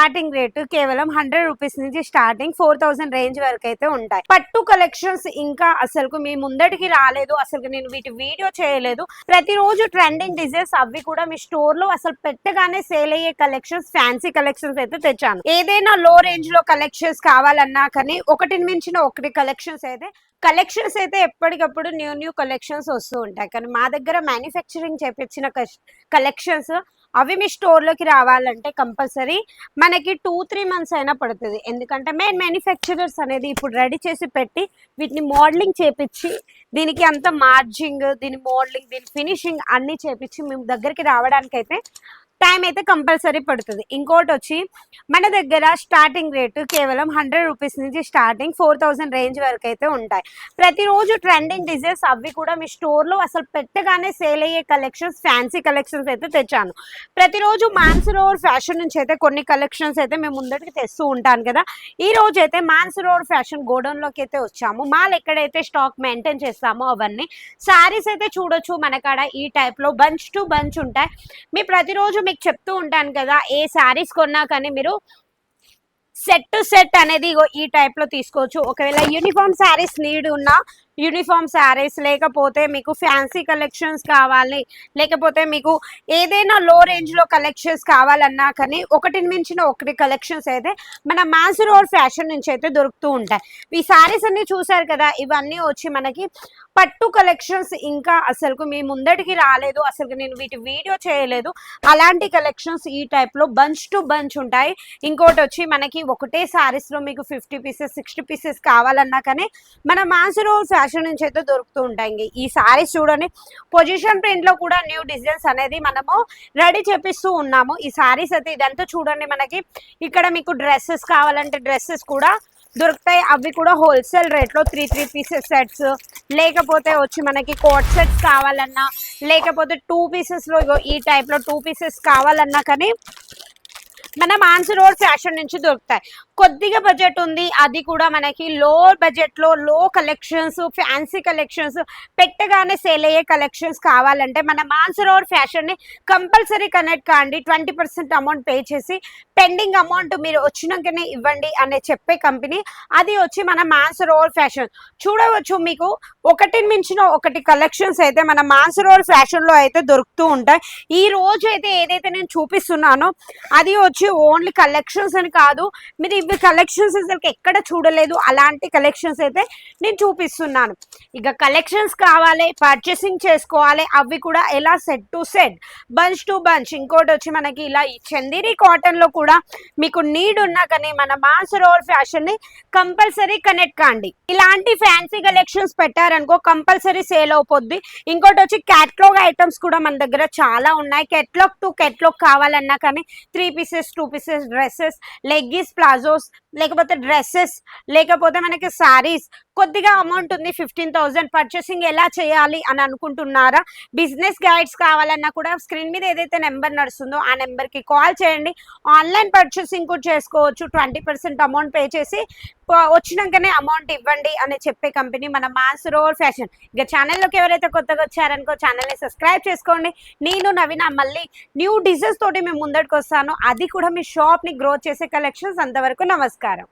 Starting rate కేవలం hundred rupees నుంచి starting four thousand range వరకు అయితే ఉంటాయి. పట్టు కలెక్షన్స్ ఇంకా అసలు మీ ముందటికి రాలేదు అసలు నేను వీటి వీడియో చేయలేదు. ప్రతిరోజు ట్రెండింగ్ డిజైన్స్ అవి కూడా మీ స్టోర్లో అసలు పెట్టగానే సేల్ అయ్యే కలెక్షన్స్ ఫ్యాన్సీ కలెక్షన్స్ అయితే తెచ్చాను. ఏదైనా లో రేంజ్లో కలెక్షన్స్ కావాలన్నా కానీ ఒకటి మించిన ఒకటి కలెక్షన్స్ అయితే కలెక్షన్స్ అయితే ఎప్పటికప్పుడు న్యూ న్యూ కలెక్షన్స్ వస్తూ ఉంటాయి. కానీ మా దగ్గర మ్యానుఫ్యాక్చరింగ్ చేపించిన కలెక్షన్స్ అవి మీ స్టోర్లోకి రావాలంటే కంపల్సరీ మనకి టూ త్రీ మంత్స్ అయినా పడుతుంది. ఎందుకంటే మెయిన్ మ్యానుఫ్యాక్చరర్స్ అనేది ఇప్పుడు రెడీ చేసి పెట్టి వీటిని మోడలింగ్ చేపించి దీనికి అంత మార్జింగ్ దీని మోడలింగ్ దీని ఫినిషింగ్ అన్ని చేపించి మేము దగ్గరికి రావడానికి అయితే టైం అయితే కంపల్సరీ పడుతుంది. ఇంకోటి వచ్చి మన దగ్గర స్టార్టింగ్ రేటు కేవలం హండ్రెడ్ రూపీస్ నుంచి స్టార్టింగ్ ఫోర్ థౌసండ్ రేంజ్ వరకు అయితే ఉంటాయి. ప్రతిరోజు ట్రెండింగ్ డిజైన్స్ అవి కూడా మీ స్టోర్లో అసలు పెట్టగానే సేల్ అయ్యే కలెక్షన్స్ ఫ్యాన్సీ కలెక్షన్స్ అయితే తెచ్చాను. ప్రతిరోజు మాన్సరోవర్ ఫ్యాషన్ నుంచి అయితే కొన్ని కలెక్షన్స్ అయితే మేము ముందటికి తెస్తూ ఉంటాను కదా. ఈ రోజు అయితే మాన్సరోవర్ ఫ్యాషన్ గోడౌన్లోకి అయితే వచ్చాము. మాల్ ఎక్కడైతే స్టాక్ మెయింటైన్ చేస్తామో అవన్నీ శారీస్ అయితే చూడొచ్చు మన కాడ ఈ టైప్లో బంచ్ టు బంచ్ ఉంటాయి. మీ ప్రతిరోజు మీకు చెప్తూ ఉంటాను కదా ఏ శారీస్ కొన్నా కానీ మీరు సెట్ టు సెట్ అనేది ఈ టైప్లో తీసుకోవచ్చు. ఒకవేళ యూనిఫామ్ శారీస్ నీడ్ ఉన్నా యూనిఫామ్ శారీస్ లేకపోతే మీకు ఫ్యాన్సీ కలెక్షన్స్ కావాలి లేకపోతే మీకు ఏదైనా లో రేంజ్లో కలెక్షన్స్ కావాలన్నా కానీ ఒకటి మించిన ఒకటి కలెక్షన్స్ అయితే మన మాస్ రోడ్ ఫ్యాషన్ నుంచి అయితే దొరుకుతూ ఉంటాయి. ఈ శారీస్ అన్ని చూసారు కదా ఇవన్నీ వచ్చి మనకి పట్టు కలెక్షన్స్ ఇంకా అసలు మీ ముందటికి రాలేదు అసలు నేను వీటి వీడియో చేయలేదు. అలాంటి కలెక్షన్స్ ఈ టైప్లో బంచ్ టు బంచ్ ఉంటాయి. ఇంకోటి వచ్చి మనకి ఒకటే శారీస్లో మీకు ఫిఫ్టీ పీసెస్ సిక్స్టీ పీసెస్ కావాలన్నా కానీ మన మాసరో ఫ్యాషన్ నుంచి అయితే దొరుకుతూ ఉంటాయి. ఈ సారీస్ చూడండి పొజిషన్ ప్రింట్లో కూడా న్యూ డిజైన్స్ అనేది మనము రెడీ చేపిస్తూ ఉన్నాము. ఈ సారీస్ అయితే ఇదంతా చూడండి మనకి. ఇక్కడ మీకు డ్రెస్సెస్ కావాలంటే డ్రెస్సెస్ కూడా దొరుకుతాయి. అవి కూడా హోల్సేల్ రేట్లో త్రీ త్రీ పీసెస్ సెట్స్. లేకపోతే వచ్చి మనకి కోట్ సెట్స్ కావాలన్నా లేకపోతే టూ పీసెస్లో ఇగో ఈ టైప్లో టూ పీసెస్ కావాలన్నా కానీ మన మాన్సీ రోడ్ ఫ్యాషన్ నుంచి దొరుకుతాయి. కొద్దిగా బడ్జెట్ ఉంది అది కూడా మనకి లో బడ్జెట్లో లో కలెక్షన్స్ ఫ్యాన్సీ కలెక్షన్స్ పెట్టగానే సేల్ అయ్యే కలెక్షన్స్ కావాలంటే మన మాన్సీ రోడ్ ఫ్యాషన్ని కంపల్సరీ కనెక్ట్ కాండి. ట్వంటీ పర్సెంట్ అమౌంట్ పే చేసి పెండింగ్ అమౌంట్ మీరు వచ్చినాకనే ఇవ్వండి అనే చెప్పే కంపెనీ. అది వచ్చి మన మాన్స్ రోడ్ ఫ్యాషన్. చూడవచ్చు మీకు ఒకటి మించిన ఒకటి కలెక్షన్స్ అయితే మన మాన్స్ రోడ్ ఫ్యాషన్లో అయితే దొరుకుతూ ఉంటాయి. ఈ రోజు అయితే ఏదైతే నేను చూపిస్తున్నానో అది వచ్చి ఓన్లీ కలెక్షన్స్ అని కాదు. మీరు ఇవి కలెక్షన్స్ అసలు ఎక్కడ చూడలేదు. అలాంటి కలెక్షన్స్ అయితే నేను చూపిస్తున్నాను. ఇక కలెక్షన్స్ కావాలి పర్చేసింగ్ చేసుకోవాలి అవి కూడా ఎలా set to set bunch to bunch ఇంకోటి వచ్చి మనకి ఇలా ఈ కాటన్లో కాటన్లో కూడా మీకు నీడ్ ఉన్నా కానీ మన మాన్సరోవర్ ఫ్యాషన్ని ఫ్యాషన్ని కంపల్సరీ కనెక్ట్ కాండి. ఇలాంటి ఫ్యాన్సీ కలెక్షన్స్ పెట్టారనుకో కంపల్సరీ సేల్ అయిపోద్ది ఇంకోటి వచ్చి క్యాట్లాగ్ ఐటమ్స్ కూడా మన దగ్గర చాలా ఉన్నాయి. కెట్లాగ్ టు కెట్లాగ్ కావాలన్నా కానీ three pieces two pieces dresses leggings palazzos లేకపోతే డ్రెస్సెస్ లేకపోతే మనకి సారీస్ కొద్దిగా అమౌంట్ ఉంది. ఫిఫ్టీన్ థౌసండ్ పర్చేసింగ్ ఎలా చేయాలి అని అనుకుంటున్నారా? బిజినెస్ గైడ్స్ కావాలన్నా కూడా స్క్రీన్ మీద ఏదైతే నెంబర్ నడుస్తుందో ఆ నెంబర్కి కాల్ చేయండి. ఆన్లైన్ పర్చేసింగ్ కూడా చేసుకోవచ్చు. ట్వంటీ పర్సెంట్ అమౌంట్ పే చేసి వచ్చినాకనే అమౌంట్ ఇవ్వండి అని చెప్పే కంపెనీ మన మాన్స్ రోల్ ఫ్యాషన్ ఇక ఛానల్లోకి ఎవరైతే కొత్తగా వచ్చారనుకో ఛానల్ని సబ్స్క్రైబ్ చేసుకోండి. నేను నవీన మళ్ళీ న్యూ డిజైన్స్ తోటి మేము ముందడికి వస్తాను అది కూడా మీ షాప్ని గ్రో చేసే కలెక్షన్స్ అంతవరకు నమస్కారం.